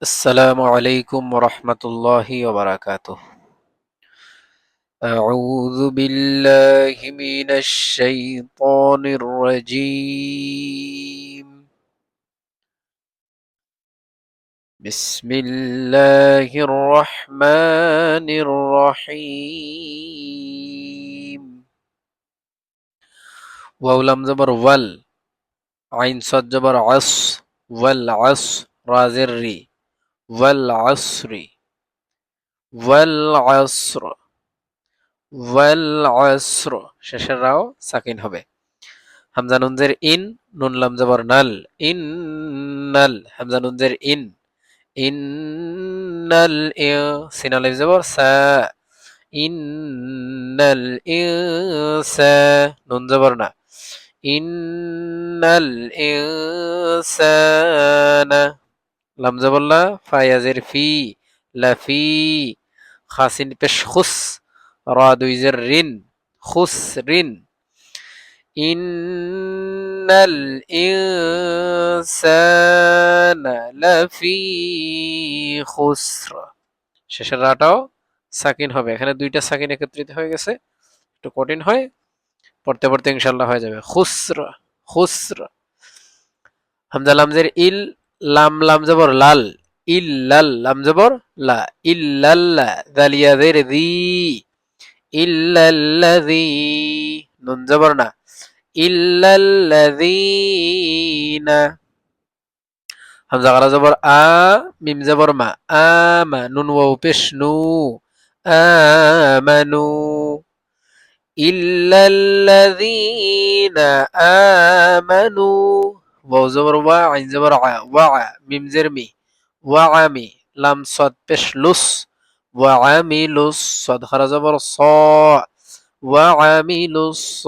السلام عليكم ورحمة الله وبركاته. أعوذ بالله من الشيطان الرجيم. بسم الله الرحمن الرحيم. واولم زبر ول. عين صد جبر عص. والعص رازري والعصر والعصر والعصر শেষের রাও সাকিন হবে হামজা নুনজের ইন নুন লাম জবর নাল ইন্নাল হামজা নুনজের ইন ইন্নাল সিন আলিফ জবর সা ইন্নাল ইনসা নুন জবর না ইন্নাল ইনসানা লাম জবল্লা ফায়াজের ফি, লাফি, খাসিন পেশ খুস রা দুইজের রিন, খুস রিন। ইন্নাল ইনসানা লাফি খুসর। শেষের রাটাও সাকিন হবে। এখানে দুইটা সাকিন একত্রিত হয়ে গেছে। একটু কঠিন হয়। পড়তে পড়তে ইনশাল্লাহ হয়ে যাবে। খুসর খুসর। হামজা লামজের ইল লাম লাম জবর, লাল। ইল্লাল, লাম জবর, লা। ইল্লাল্লা দালিয়াদের দি। ইল্লাল্লাযী নুন জবর না। ইল্লাল্লাযীনা হামজা গালা জবর, আ। মিম জবর, মা। আমা নুন ওয়াও পেশ নু আমানু ইল্লাল্লাযীনা আমানু। ওয়াও জবর ওয়া আইন জবর আ ওয়া মিম জের মি ওয়া আমি লাম সদ পেশ লুস ওয়া আমিলুস সদ খারা জবর স ওয়া আমিলুস স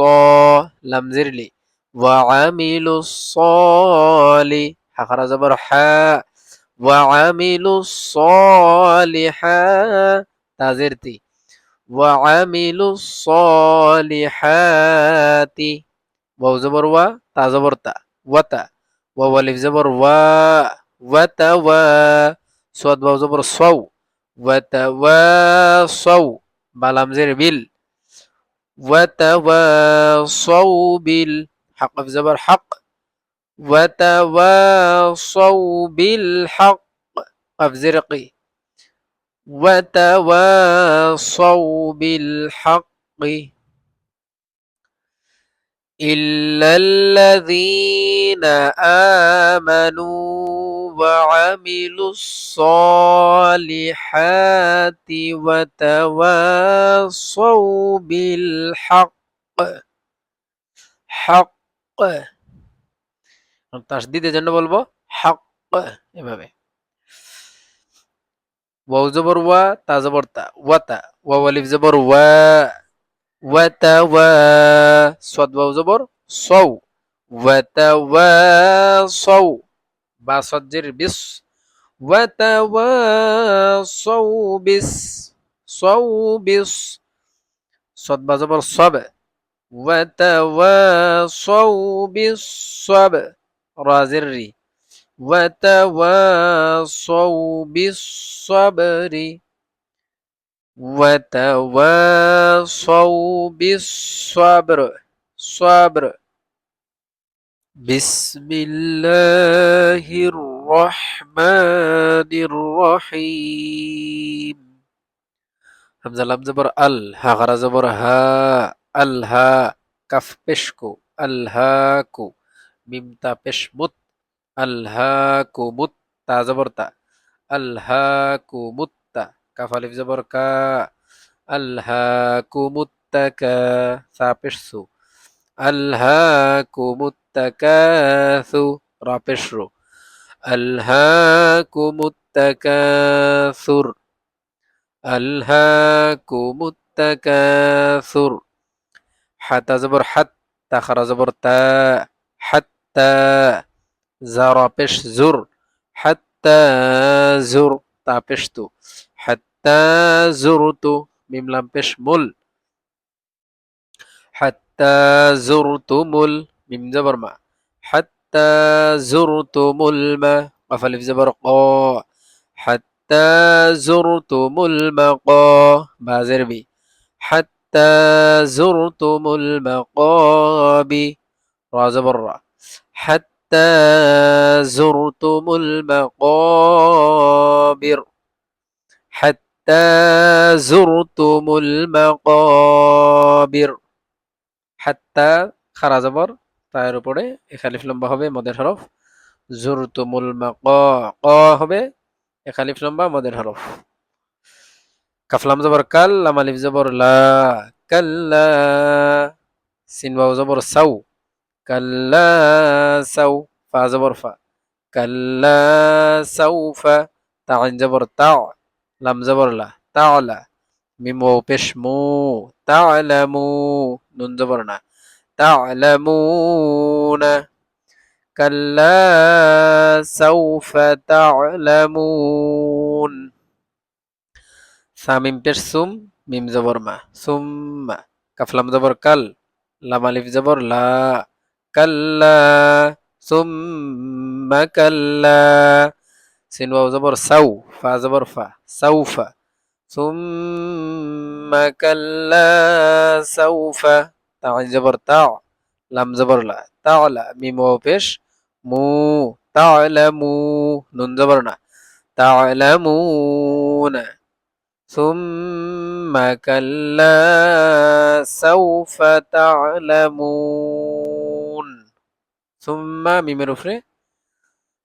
লাম জের লি ওয়া আমিলুস সলি হা খারা জবর হা ওয়া আমিলুস সলিহা তাজের তি ওয়া আমিলুস واو الف زبر و وتوا صاد واو زبر صو وتواصوا بلام زر بال وتواصوا بال حق في زبر حق. وتواصوا بالحق قف زرقي وتواصوا بالحق إلا الذين آمنوا وعملوا الصالحات وتواصوا بالحق حق তাসদিদের জন্য বলবো হক এভাবে ওয়াও জবর ওয়া তা জবর তা ওয়াতা ওয়া আলিফ জবর ওয়া ওয়াতা ওয়া সাদ ওয়াও জবর সৌ ওয়াতা ওয়া وتواصد واو زبر صو وتواصوا با بص جر بس. صو بس. صد زبر صب. وتواصوا بالصب را صو بس. بالصبر وتواصوا بالصبر. صبر. بسم الله الرحمن الرحيم. همزة لام زبر ال ها غرا زبر ها الها كف بشكو الهاكو ميم تا بشمت الهاكو مت تا زبر تا الهاكو مت আলিফ জবর কা আলহাকু মুত্তাকা সা পেশসু আলহাকু মুত্তাকাসু রা পেশরু আলহাকু মুত্তাকাসুর আলহাকু মুত্তাকাসুর হাতা জবর হাত তা খারা জবর তা হাত্তা জারা পেশ জুর হাত্তা حتى زرت ميم لام مل حتى زرت مول ميم زبر ما. حتى زرتم ما. قفل في زبر قا. حتى زرتم ما با زربي حتى زرتم المقابي را زبر را. حتى زرتم المقابر حتى زرتم المقابر حتى খারা জবর তার উপরে এখালিফ লম্বা হবে মদের হরফ জুরতুমুল মাক ক হবে এখালিফ লম্বা মদের হরফ কাফলাম জবর কাল লাম আলিফ জবর লা কাল্লা সিন বাউ জবর সাউ কাল্লা সাউ ফা জবর ফা কাল্লা সাউফা তা আইন জবর তা লাম জবর লা তাআলা মিম ওয়াও পেশ মু তা'লামু নুন জবর না তা'লামুনা কাল্লা সাউফা তা'লামুন সামিম পেশ সুম মিম জবর মা সুম্মা কাফলাম জবর কাল লাম আলিফ জবর লা কাল্লা, সুম্মা, কাল্লা সিন ওয়াও জবর সাউ ফা জবর ফা সাউফা সুম্মা কাল্লা সাউফা তা জবর তা লাম জবর লা তা'লা মিম ওয়াও পেশ মু তা'লামু নুন জবর না তা'লামুনা ثم كلا سوف تعلمون ثم মিমের উপরে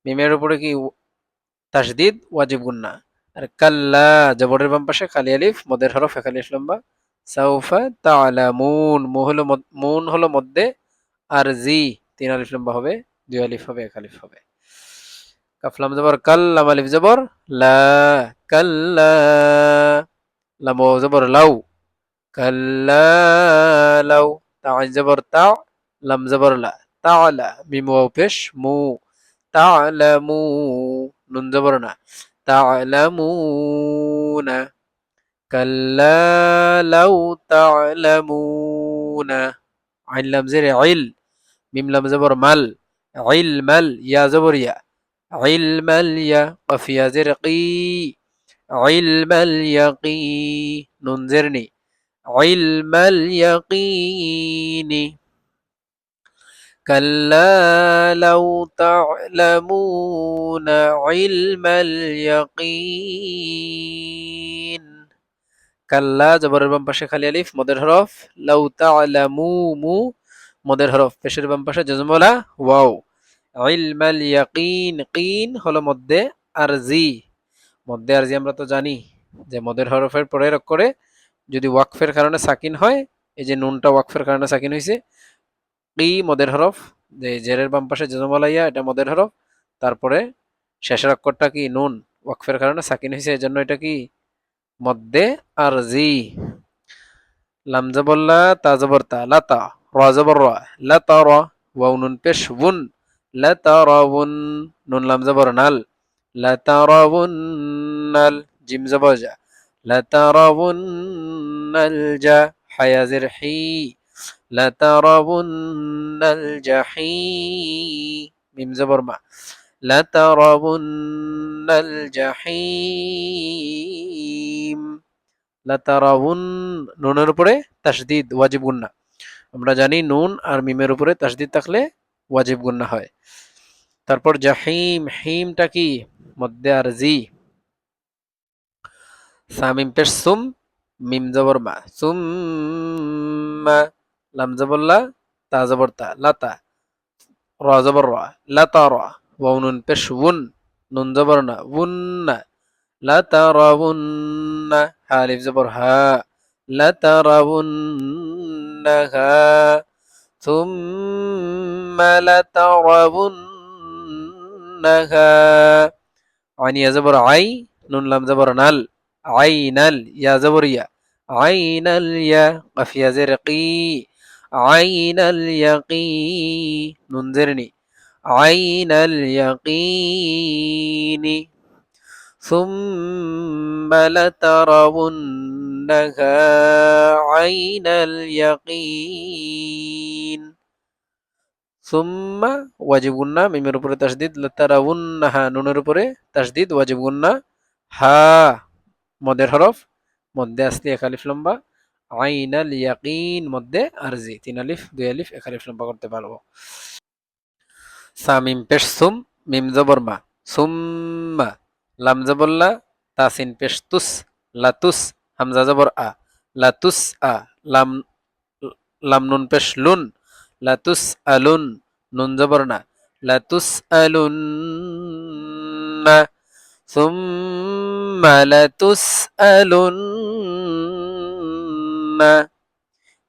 মিমের উপরে কি তাসদিদ ওয়াজিব গুন্না আর কাল্লা, জবরের বাম পাশে খালি আলিফ, মদের হরফ একালিফ লম্বা। সাউফা তালামুন মু হলো মুন হলো মধ্যে আর জি তিন আলিফ লম্বা হবে, দুই আলিফ হবে, এক আলিফ হবে। কাফলাম জবর কাল্লাম আলিফ জবর, লা, কাল্লা, লাম জবর, লাউ। কাল্লা, লাউ, তা জবর, তা, লাম, জবর, লা। তাআলা, মিম পেশ, মু। তা'লামু নুন জবর না তা'লামুনা কাল্লা লাউ তা'লামুনা আইন লাম জেরে আইল মিম লাম জবর মাল আইল মাল ইয়া জবর ইয়া علم اليا قفيا زرقي علم اليقين ننذرني علم اليقين كلا لو تعلمون علم اليقين কাল্লা জবরের বাম পাশে খালি আলিফ মদের হরফ লাউ তা'লামু মু মদের হরফ পেশের বাম পাশে জজমলা ওয়াও ইলমাল ইয়াকিন কিন হলো মধ্যে আরজি মধ্যে আরজি আমরা তো জানি যে মদের হরফের পরের অক্ষরে যদি ওয়াকফের কারণে সাকিন হয় এই যে নুনটা ওয়াকফের কারণে সাকিন হয়েছে ই মদের হরফ যে জেরের বাম পাশে জজমালাইয়া, এটা মদের হরফ। তারপরে শেষের অক্ষরটা কি? নুন। ওয়াকফের কারণে সাকিন হয়েছে এই জন্য এটা কি? মদ্দে আর জি লামজাবল্লা তাজবর তা লাতা রাজবর লাতা র ওয়া নুন পেশ উন লাতা রাউন নুন লামজাবর নাল লাতা রুন নাল, জিম জবর যা লাতা রাউন নাল যা হায়াজির হী। لترون الجحيم ميم زبر ما لترون الجحيم লাতারাউন নুনের উপরে তাসদিদ ওয়াজিব গুন্না আমরা জানি নুন আর মিমের উপরে তাসদিদ থাকলে ওয়াজিব গুন্না হয় তারপর জাহিম হিমটা কি মধ্যে আর জি সামিম পেশ সুম মিম জবর মা সুম لم زبر لا تا زبر تا لا تا. را زبر را لا تا را. ونون بش ون نون زبرنا ون لا ترون حالف زبر ها. لا ها. ثم لا ترونها عين يا زبر عي نون لم زبر نال عين يا زبر يا عين اليا قف يا زرقي عين اليقي ننذرني عين اليقين ثم لترونها عين اليقين সুম্মা ওয়াজিব গুন্না মিমের উপরে তাসদিদ লাতারাউন্নাহা নুনের উপরে তাসদিদ ওয়াজিব গুন্না হা মদের হরফ মধ্যে আসলে এক আলিফ লম্বা আইন আল ইয়াকিন মধ্যে আরজি তিন আলিফ দুই আলিফ এক আলিফ লম্বা করতে পারবো সামিম পেশ সুম মিম জবর মা সুম্মা লাম জবল্লা তাসিন পেশ তুস লাতুস হামজা জবর আ লাতুস আ লাম লাম নুন পেশ লুন লাতুস আলুন নুন জবর না লাতুস আলুন ثم لتسألن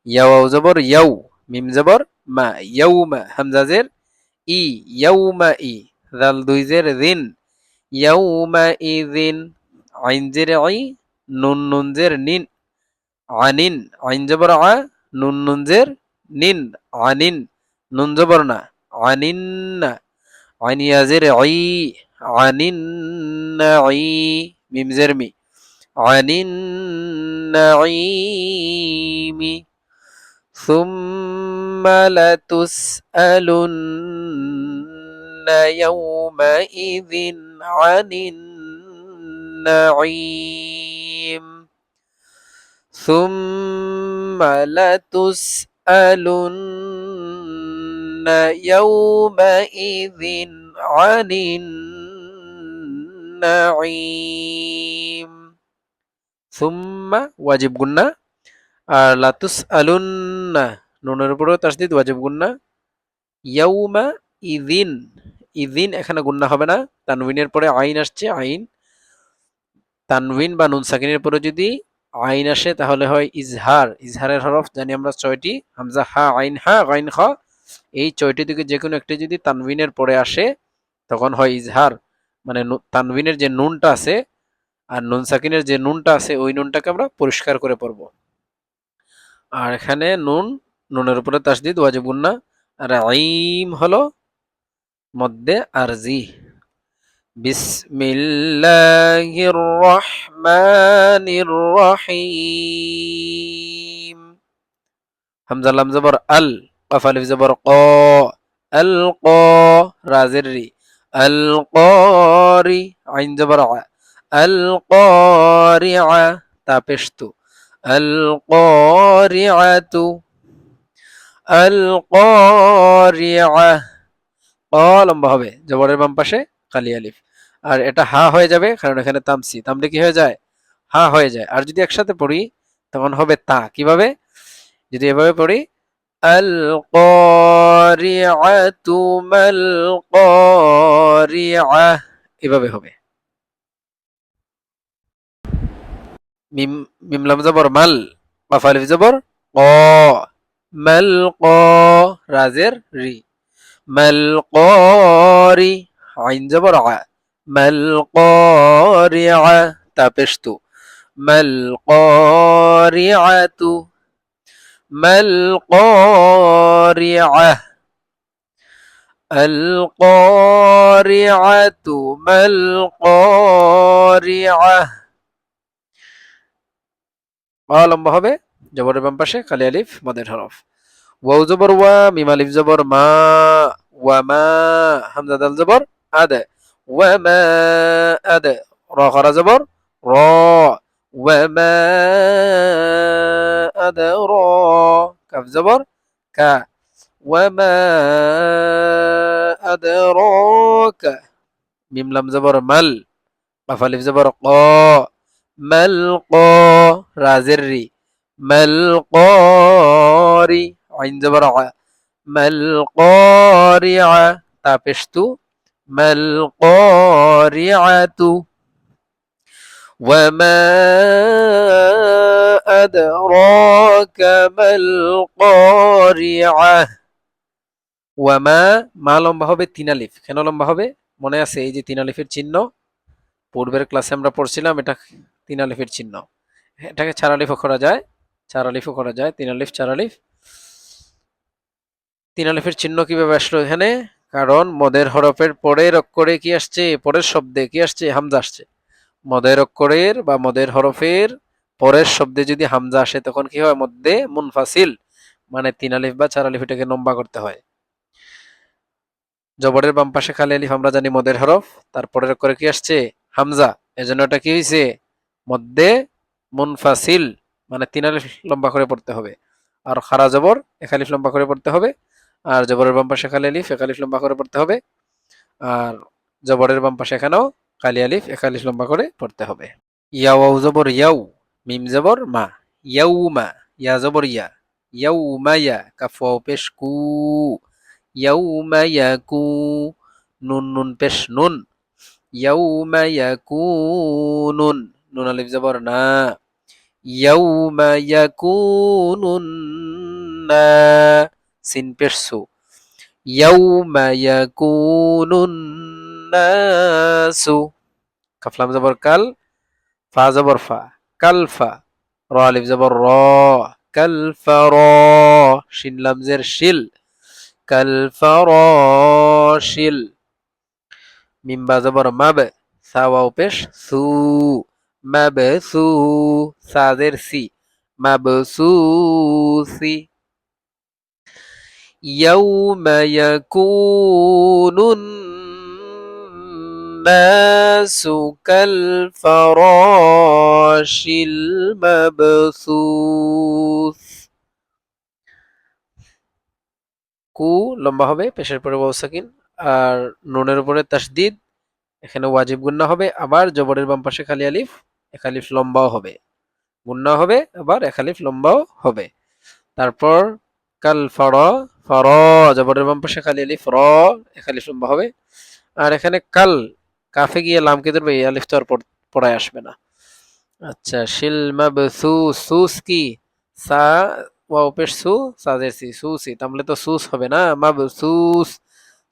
ইয়াও জবর ইয়াউ মিম জবর মা ইয়াউমা হামজা জের ই ইয়াউমা ই দাল দুই জের দিন ইয়াউমা ইদিন আইন জের আই নুন নুন জের নিন আনিন আইন জবর আ নুন নুন জের নিন আনিন নুন জবর না আনিন না আইন ইয়াজের আই মি عن النعيم. ثم لتسألن يومئذ عن النعيم. ثم لتسألن يومئذ عن النعيم. সুম্মা ওয়াজিব গুন্না আর লাতুস আলুন্না নুনের উপরেও তাসদিদ ওয়াজিব গুন্না ইয়াউমা ইদিন ইদিন এখানে গুন্না হবে না। তানবিনের পরে আইন আসছে, আইন। তানবিন বা নুন সাকিনের পরে যদি আইন আসে, তাহলে হয় ইজহার। ইজহারের হরফ জানি আমরা ছয়টি। হামজা, হা, আইন হা আইন খ। এই ছয়টি থেকে যে কোনো একটি যদি তানবিনের পরে আসে, তখন হয় ইজহার। মানে তানবিনের যে নুনটা আছে আর নুন সাকিনের যে নুনটা আছে, ওই নুনটাকে আমরা পরিষ্কার করে পড়ব আর এখানে নুন, নুনের উপরে তাসদিদ, ওয়াজিব গুন্না আর আইম হলো মধ্যে আরজি। বিসমিল্লাহির রহমানির রহিম। জবর, আল জবর, ক ক, রাজের রি আইন, জবর লম্বা হবে, জবরের বাম পাশে কালি আলিফ। আর এটা হা হয়ে যাবে, কারণ এখানে তামসি। তামলে কি হয়ে যায়? হা হয়ে যায়। আর যদি একসাথে পড়ি, তখন হবে তা। কীভাবে? যদি এভাবে পড়ি এভাবে হবে। মিম মিম লাম জবর মাল কাফ আলিফ জবর ক মাল ক রাজের রি মাল করি আইন জবর আ মাল করিআ তা পেশতু মাল করিআতু মাল করিআ القارعة ما القارعة আ লম্বা হবে। জবরের বাম পাশে কালি আলিফ, মদের হরফ। ওয়াও জবর, ওয়া, মিম আলিফ জবর, মা, ওয়া, মা, হামজা দাল জবর, আদ। ওয়া, মা, আদ। র খরা জবর, র। ওয়া, মা, আদ, র। কাফ জবর, কা। ওয়া, মা আদরাক মিম লাম জবর, মাল। কাফ আলিফ জবর, ক। মাল ক রাজের রি মাল করি আইন জবর আ মাল করিআ তা পেশতু মাল করিআতু وما أدراك ما القارعة ওয়ামা মা লম্বা হবে তিন আলিফ কেন লম্বা হবে মনে আছে এই যে তিন আলিফের চিহ্ন পূর্বের ক্লাসে আমরা পড়ছিলাম এটা তিন আলিফের চিহ্ন। এটাকে চার আলিফও করা যায়। চার আলিফও করা যায়। তিন আলিফ, চার আলিফ। তিন আলিফের চিহ্ন কীভাবে আসলো এখানে? কারণ মদের হরফের পরের অক্ষরে কি আসছে? পরের শব্দে কি আসছে? হামজা আসছে। মদের অক্ষরের বা মদের হরফের পরের শব্দে যদি হামজা আসে, তখন কি হয়? মধ্যে মুনফাসিল। মানে তিন আলিফ বা চার আলিফ এটাকে লম্বা করতে হয়। জবরের বাম পাশে খালি আলিফ, আমরা জানি মদের হরফ। তারপরের করে কি আসছে? হামজা। এজন্য এটা কি হয়েছে মধ্যে মুনফাসিল মানে তিন আলিফ লম্বা করে পড়তে হবে। আর খারা জবর, এক আলিফ লম্বা করে পড়তে হবে। আর জবরের বাম পাশে খালি আলিফ, এক আলিফ লম্বা করে পড়তে হবে। আর জবরের বাম পাশে এখানেও কালি আলিফ, এক আলিফ লম্বা করে পড়তে হবে। ইয়াও জবর ইয়াউ মিম জবর মা ইয়াউ মা, ইয়া জবর ইয়া ইয়াউ মা ইয়া, কাফ ওয়াও পেশ কু ইয়াউ মা ইয়া কু, নুন নুন পেশ নুন ইয়াউ মা ইয়া কু, নুন। নুন আলিফ জবর, না। ইয়াউ মা ইয়া কু নুন না সিন পেশ সু ইয়াউমা ইয়াকুনুন নাসু কাফলাম জবর কাল, ফা জবর ফা। কাল ফা, র আলিফ জবর র। কাল ফা র, শিন লাম জের শিল। কাল ফা র, শিল। মিম বা জবর মাব, সা ওয়াও সু। মাবসু সাদের সি। মাবসুসি ইয়াউমা ইয়াকুনুন নাসু কাল ফারাশিল মাবসুস। কু লম্বা হবে, পেশের পরে ওয়াসাকিন। আর নুনের উপরে তাসদিদ এখানে ওয়াজিব গুন্না হবে। আবার জবরের বাম পাশে খালি আলিফ। এক আলিফ লম্বাও হবে গুন্না হবে, আবার এক আলিফ লম্বাও হবে। তারপর কাল ফর ফর, জবরের বাম পাশে খালি আলিফ র এক আলিফ লম্বা হবে। আর এখানে কাল, কাফে গিয়ে লামকে ধরবে, এই আলিফ তো আর পড়ায় আসবে না। আচ্ছা শিল মাবসু, সুস কি? সা সু, সাজের সি, সুসি। তাহলে তো সুস হবে না, মাবসুস।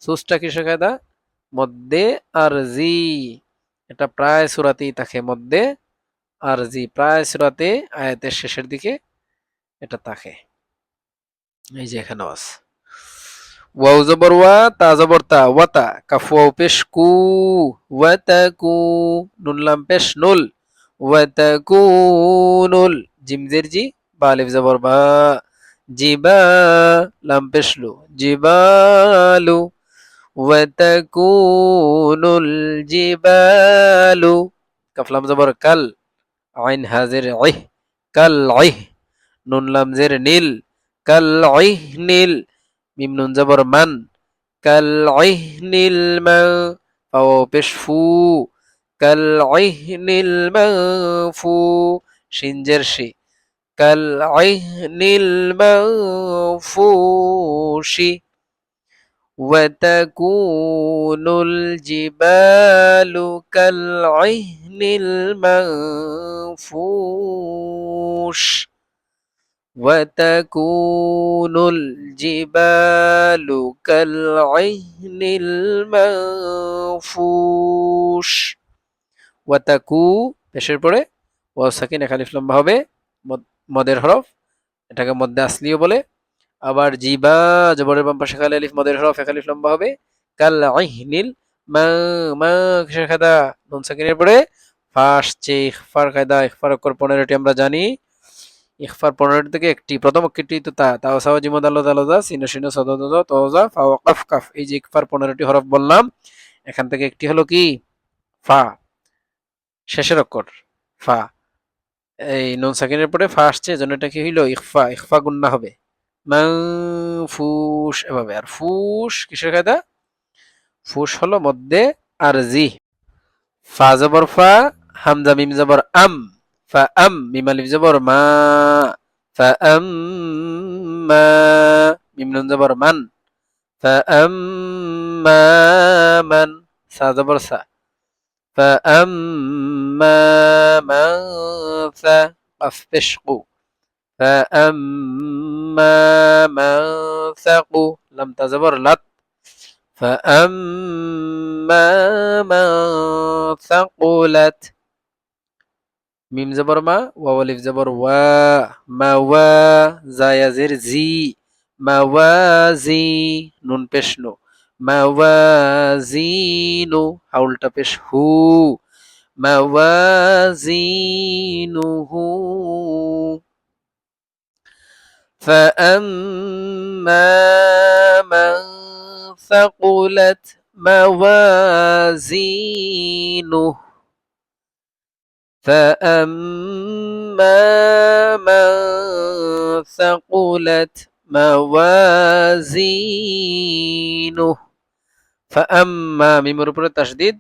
সুসটা কিসের কায়দা? মধ্যে আর জি। এটা প্রায় সুরাতেই থাকে মধ্যে আর জি, প্রায় সুরাতে আয়াতের শেষের দিকে এটা থাকে এই যে এখানে আছে ওয়াও জবর ওয়া, তা জবর তা ওয়াতা কাফ ওয়াও পেশ কু ওয়াতাকু নুন লাম পেশ নুল ওয়াতাকুনুল জিম জের জি, বা আলিফ জবর বা জিবা লাম পেশ লু জিবালু ওয়াতাকুনুল জিবালু কাফ লাম জবর কাল আইন হাজির ইহ কাল ইহ নুন লাম জের নীল, কাল নীল, মিম নুন জবর মান, কাল নীল মা ফাও পেশ ফু, কাল নীল মা ফু শিনজের শি, কাল নীল মা ফুশি وتكون الجبال كالعهن المنفوش وتكون الجبال كالعهن المنفوش ওয়াতাকু পেশের পরে ওয়াও সাকিন একালিফ লম্বা হবে মদের হরফ এটাকে মধ্যে আসলিও বলে আবার জিবা, জবরের বাম পাশে খালি আলিফ, মদের হরফ একালিফ লম্বা হবে। কাল আইহনিল মা মা, কিসের কায়দা নুন সাকিনের পরে ফার্স্ট ইখফার কায়দা ইখফার অক্ষর পনেরোটি আমরা জানি। ইখফার পনেরোটি থেকে একটি, প্রথম অক্ষরটি তো তা, তাও সাওয়া জিমদ আল্লাহ আলাদা সিন সিন সদদ তওজা ফাও কাফ কাফ। এই যে ইকফার পনেরোটি হরফ বললাম, এখান থেকে একটি হলো কি? ফা। শেষের অক্ষর, ফা। এই নুন সাকিনের পরে ফা আসছে এজন্য এটা কি হইল? ইখফা ইখফা গুন্না হবে। ফুস এভাবে আর ফুস কিসের কায়দা ফুস হলো মধ্যে আর জি ফা জবর ফা হামজা মিম জবর আম ফা আম মিম আলিফ জবর মা ফা আম মা মিম নুন জবর মান ফা আম মা মান সা জবর সা ফা আম মা মান ফা قف بشقو فأما من ثقل لم تزبر لت فأما من ثقلت ميم زبر ما؟ وولف زبر وا ما وا زايا زير زي ما وا زي نون پیش نو موازينو هاولتا پیش هو فأما من ثقلت موازينه فأما من ثقلت موازينه فأما মিমের উপরে তাসদিদ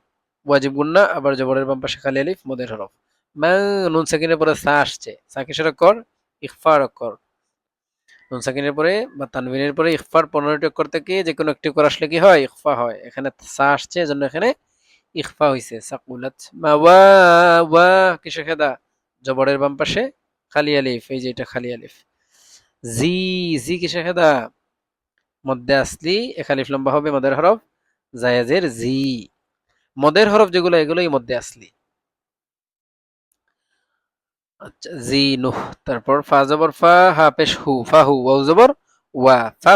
ওয়াজিব গুন্না আবার জবরের বাম পাশে খালি আলিফ মদের হরফ মা নুন সাকিনের পরে সা আসছে সা কিসের অক্ষর ইখফার অক্ষর নুন সাকিনের পরে বা তানবিনের পরে ইখফার পনেরোটি অক্ষর থেকে যে কোনো একটি অক্ষর আসলে কি হয়? ইখফা হয়। এখানে সা আসছে, এজন্য এখানে ইখফা হইছে। সাকুলাত মা ওয়া ওয়া, কিসের খেদা? জবরের বাম পাশে খালি আলিফ, এই যে এটা খালি আলিফ। জি জি কিসের খেদা? মধ্যে আসলি, এক আলিফ লম্বা হবে, মদের হরফ জায়াজের জি। মদের হরফ যেগুলো, এগুলোই মধ্যে আসলি। আচ্ছা জি নুহ তারপর ফা জবর হু ফা, হু, ওয়াও জবর, ওয়া, ফা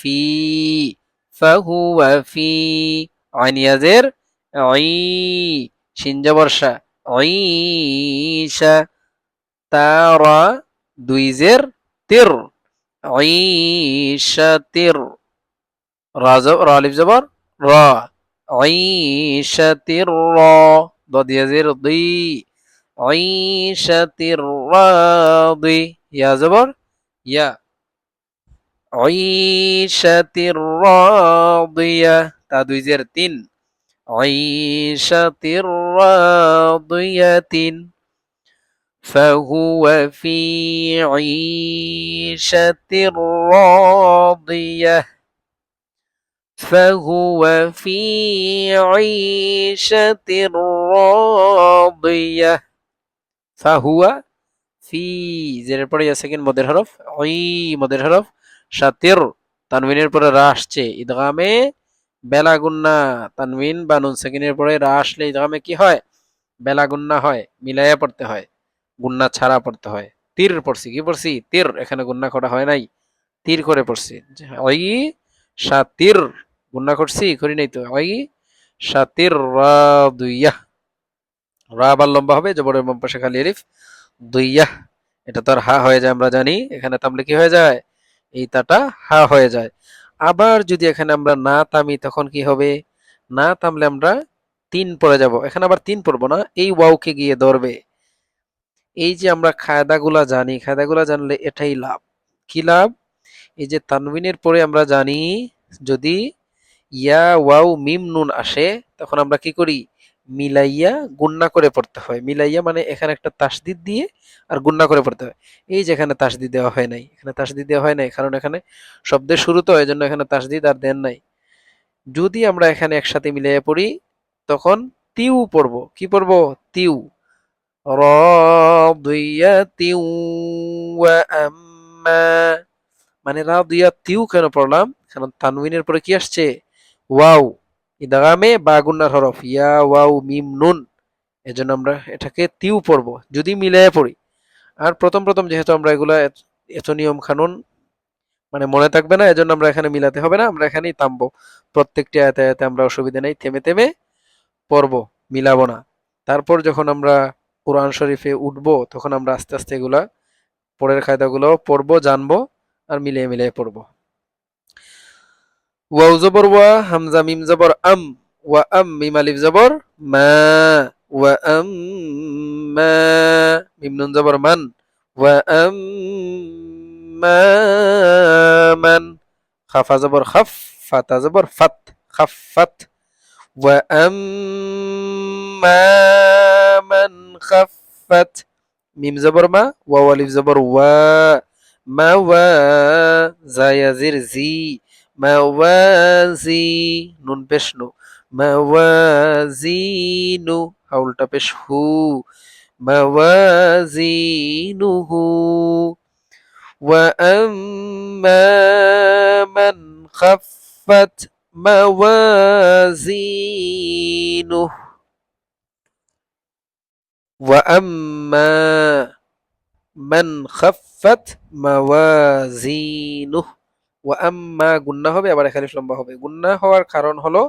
ফি ফা, ফি আইন, ইয়াজির, আই, শিন, জবর, শা আইশা তারা দুই, জের, তির আইশা তির, রা জবর আলিফ জবর, রা আইশা তির, র, দ, দিয়া, জের, দুই عيشة الراضي. يا زبر. يا. عيشة الراضية تادو زير تين عيشة راضية فهو في عيشة راضية فهو في عيشة راضية সা হুয়া, ফি জেরের পরে সেকেন্ড মদের হরফ, ওই, মদের হরফ সাতের তানবিনের পরে রা আসছে ঈদগামে বেলা গুন্না তানবিন বা নুন সাকিনের পরে রা আসলে ঈদগামে কি হয়? বেলা গুন্না হয়, মিলাইয়া পড়তে হয়, গুন্না ছাড়া পড়তে হয়, তীর পড়ছি, কি পড়ছি? তীর, এখানে গুন্না করা হয় নাই, তীর করে পড়ছি হ্যাঁ, ওই সাতির গুন্না করছি, করি নাই তো, ওই সাতির রা দুইয়া রা আবার লম্বা হবে জবরের বাম পাশে খালি আলিফ দুইয়া এটা তো আর হা হয়ে যায়, আমরা জানি। এখানে তামলে কি হয়ে যায়? এই তাটা হা হয়ে যায়। আবার যদি এখানে আমরা না তামি, তখন কি হবে? না তামলে আমরা তিন পড়ে যাব। এখানে আবার তিন পড়ব না, এই ওয়াউকে গিয়ে ধরবে। এই যে আমরা খায়দাগুলা জানি, খায়দাগুলা জানলে এটাই লাভ। কি লাভ? এই যে তানবিনের পরে আমরা জানি, যদি ইয়া ওয়াউ মিম, নুন আসে, তখন আমরা কি করি? মিলাইয়া গুন্না করে পড়তে হয়। মিলাইয়া মানে এখানে একটা তাসদিদ দিয়ে আর গুন্না করে পড়তে হয়। এই যে এখানে তাসদিদ দেওয়া হয় নাই, এখানে তাসদিদ দেওয়া হয় নাই, কারণ এখানে শব্দের শুরু তো এই জন্য এখানে তাসদিদ আর দেন নাই। যদি আমরা এখানে একসাথে মিলাইয়া পড়ি, তখন তিউ পড়ব। কি পড়ব? তিউ। রাদিয়াতিউ ওয়া আম্মা। মানে রাদিয়াতিউ কেন পড়লাম? কারণ তানবিনের পরে কি আসছে? ওয়াও। ইদাগামে বা গুন্নার হরফ, ইয়া ওয়াউ মিম, নুন, এজন্য আমরা এটাকে তিউ পড়ব, যদি মিলাইয়া পড়ি। আর প্রথম প্রথম যেহেতু আমরা এগুলা এত- নিয়ম কানুন মানে মনে থাকবে না, এজন্য আমরা এখানে মিলাতে হবে না, আমরা এখানেই থামবো। প্রত্যেকটি আয়াতে আয়াতে আমরা অসুবিধা নেই, থেমে থেমে পড়ব, মিলাবো না। তারপর যখন আমরা কোরআন শরীফে উঠবো, তখন আমরা আস্তে আস্তে এগুলা পরের কায়দাগুলো পড়ব, জানব, আর মিলিয়ে মিলিয়ে পড়ব। ওয়াও জবর ওয়া হামজা মিম জবর আম ওয়া আম মিম আলিফ জবর মা ওয়া আম মা মিম নুন জবর মান ওয়া আম মা মান খাফা জবর খাফ ফাতা জবর ফাত খাফাত ওয়া আম মা মান খাফাত মিম জবর মা ওয়াও আলিফ জবর ওয়া মা ওয়া জায়াজির জি মাওয়াজি নুন পেশ নু মাওয়াজিনু হাউলটা পেশ হু মাওয়াজিনুহু وأما من خفت موازينه وأما من خفت موازينه ওয়াম্মা গুন্না হবে, আবার এখানে লম্বা হবে। গুন্না হওয়ার কারণ হলো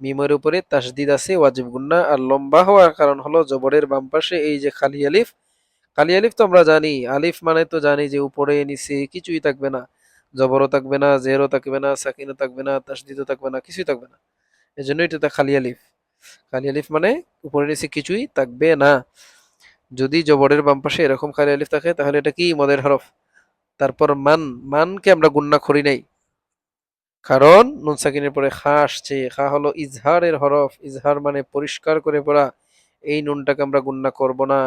মিমের উপরে তাসদিদ আছে, ওয়াজিব গুন্না। আর লম্বা হওয়ার কারণ হলো জবরের বাম পাশে এই যে খালি আলিফ। খালি আলিফ তো আমরা জানি। আলিফ মানে তো জানি যে উপরে, নিচে কিছুই থাকবে না। জবরও থাকবে না, জেরও থাকবে না, সাকিনও থাকবে না, তাসদিদও থাকবে না, কিছুই থাকবে না। এই জন্য এটা খালি আলিফ। খালি আলিফ মানে উপরে, নিচে কিছুই থাকবে না। যদি জবরের বাম পাশে এরকম খালি আলিফ থাকে, তাহলে এটা কি? মদের হরফ। তারপর মান, মানকে আমরা গুন্না করি নাই। কারণ নুন সাকিনের পরে খা আসছে। খা হলো ইজহারের হরফ। ইজহার মানে পরিষ্কার করে পড়া। এই নুনটাকে আমরা গুন্না করব না।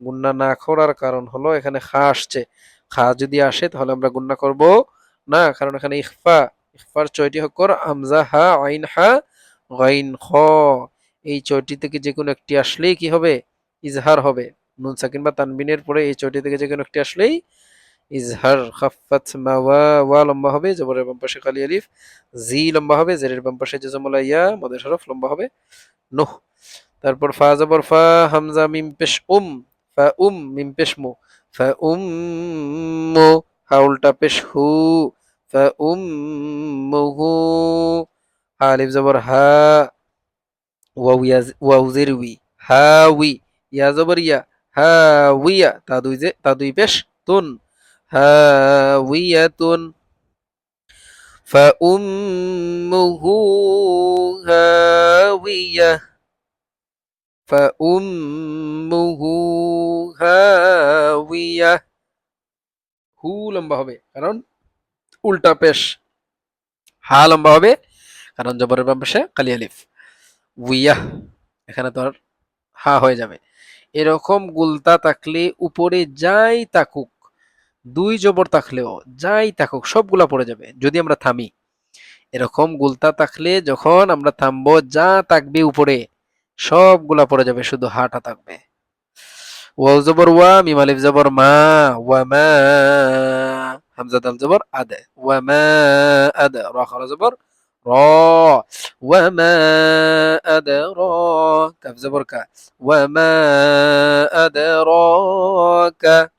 গুন্না না করার কারণ হলো এখানে খা আসছে। খা যদি আসে তাহলে আমরা গুন্না করব না। কারণ এখানে ইখফা, ইখফার ছয়টি হকর আমজা, হা, আইন, হা, গাইন, খ। এই ছয়টি থেকে যে কোনো একটি আসলেই কি হবে? ইজহার হবে। নুন সাকিন বা তানবিনের পরে এই ছয়টি থেকে যে কোনো একটি আসলেই ইজহার খাফাত মাওয়া ওয়া লম্বা হবে, জবরের বাম পাশে কালি আলিফ, জি লম্বা হবে, জেরের বাম পাশে জজমলা ইয়া, মদের হরফ লম্বা হবে, নুহ। তারপর ফা জবর ফা, হামজা, মিম, পেশ, উম, ফা, উম, মিম, পেশ, মু। ফা, উম, মু, হা, উল্টা, পেশ, হু। ফা, উম মুহু হা। আলিফ, জবর, হা। ওয়াউ, ইয়া, ওয়াউ, জের, উই। Ha, we. ইয়া, জবর, ইয়া। হা উইয়া তা দুই যে, তা দুই, পেশ, তুন। هاوية فأمه هاوية فأمه هاوية হু লম্বা হবে কারণ উল্টা পেশ হা লম্বা হবে কারণ জবরের বাম পাশে কালি আলিফ উইয়া এখানে তো আর হা হয়ে যাবে এরকম গুলতা থাকলে উপরে যাই তাকুক দুই জবর থাকলেও যাই থাকুক, সবগুলা পড়ে যাবে, যদি আমরা থামি। এরকম গুলতা থাকলে যখন আমরা থামবো, যা থাকবে উপরে, সবগুলা পড়ে যাবে, শুধু হাটা থাকবে। ওয়াও জবর ওয়া, মিম জবর মা, ওয়া মা, হামজা দাল জবর আদ, ওয়া মা আদ, রা খারা জবর র, ওয়া মা আদ, র, কাফ জবর কা, ওয়া মা আদ, র, কা।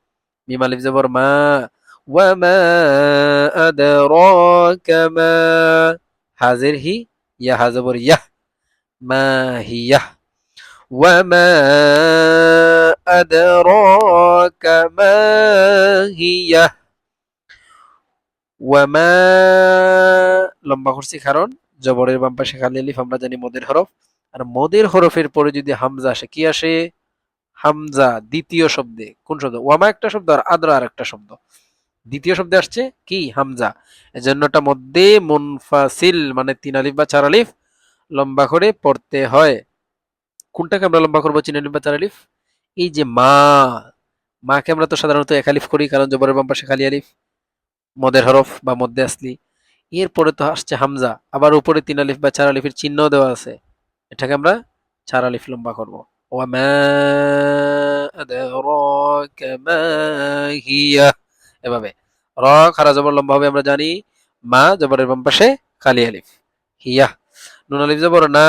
মিম আলিফ জবর মা ওয়ামা আদরাকা মা হাজির হি ইয়া হা জবর ইয়াহ মা হিয়াহ মা হিয়াহ ওয়ামা লম্বা করছি কারণ জবরের বাম পাশে খালি আলিফ আমরা জানি মদের হরফ আর মদের হরফের পরে যদি হামজা আসে কি আসে হামজা দ্বিতীয় শব্দে, কোন শব্দ? ওয়ামা একটা শব্দ আর আদ্রা আর একটা শব্দ। দ্বিতীয় শব্দে আসছে কি? হামজা। এজন্যটা মধ্যে মুনফাসিল মানে তিন আলিফ বা চার আলিফ, লম্বা করে পড়তে হয়। কোনটাকে আমরা লম্বা করব, তিন আলিফ বা চার আলিফ? এই যে মা, মাকে আমরা তো সাধারণত এক আলিফ করি, কারণ জবরের বাম পাশে খালি আলিফ, মদের হরফ বা মধ্যে আসলি। এরপরে তো আসছে হামজা, আবার উপরে তিন আলিফ বা চার আলিফের চিহ্ন দেওয়া আছে। এটাকে আমরা চার আলিফ লম্বা করব। وما أدراك ما هي এভাবে র খারা জবর লম্বা হবে আমরা জানি মা জবরের বাম পাশে খালি আলিফ হিয়া নুন আলিফ জবর না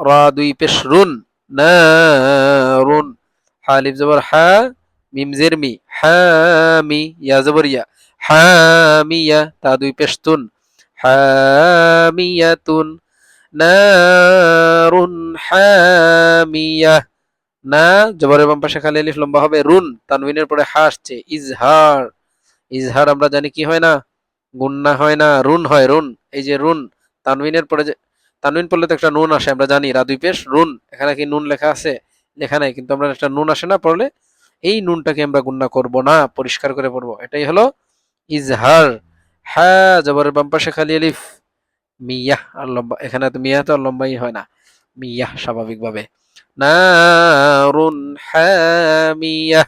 রা দুই পেশ রুন না রুন হা আলিফ জবর হা মিম জের মি হামি ইয়া জবর ইয়া হামিয়া তা দুই পেশ তুন হামিয়াতুন নারুন হামিয়া। না, জবরের বাম পাশে খালি আলিফ লম্বা হবে, রুন। তানবিনের পরে হা আসছে, ইজহার। ইজহার আমরা জানি কি হয় না? গুন্না হয় না, রুন হয়, রুন। এই যে রুন তানবিনের পরে যে তানবিন পড়লে তো একটা নুন আসে, আমরা জানি রা দুই পেশ, রুন। এখানে কি নুন লেখা আছে? লেখা নাই, কিন্তু আমরা একটা নুন আসে না পড়লে, এই নুনটাকে আমরা গুন্না করব না, পরিষ্কার করে পড়ব। এটাই হলো ইজহার। হ্যাঁ জবরের বাম পাশে খালি আলিফ মিয়াহ আর লম্বা এখানে তো মিয়া তো লম্বাই হয় না। মিয়াহ স্বাভাবিকভাবে। হ্যাঁ হামিয়াহ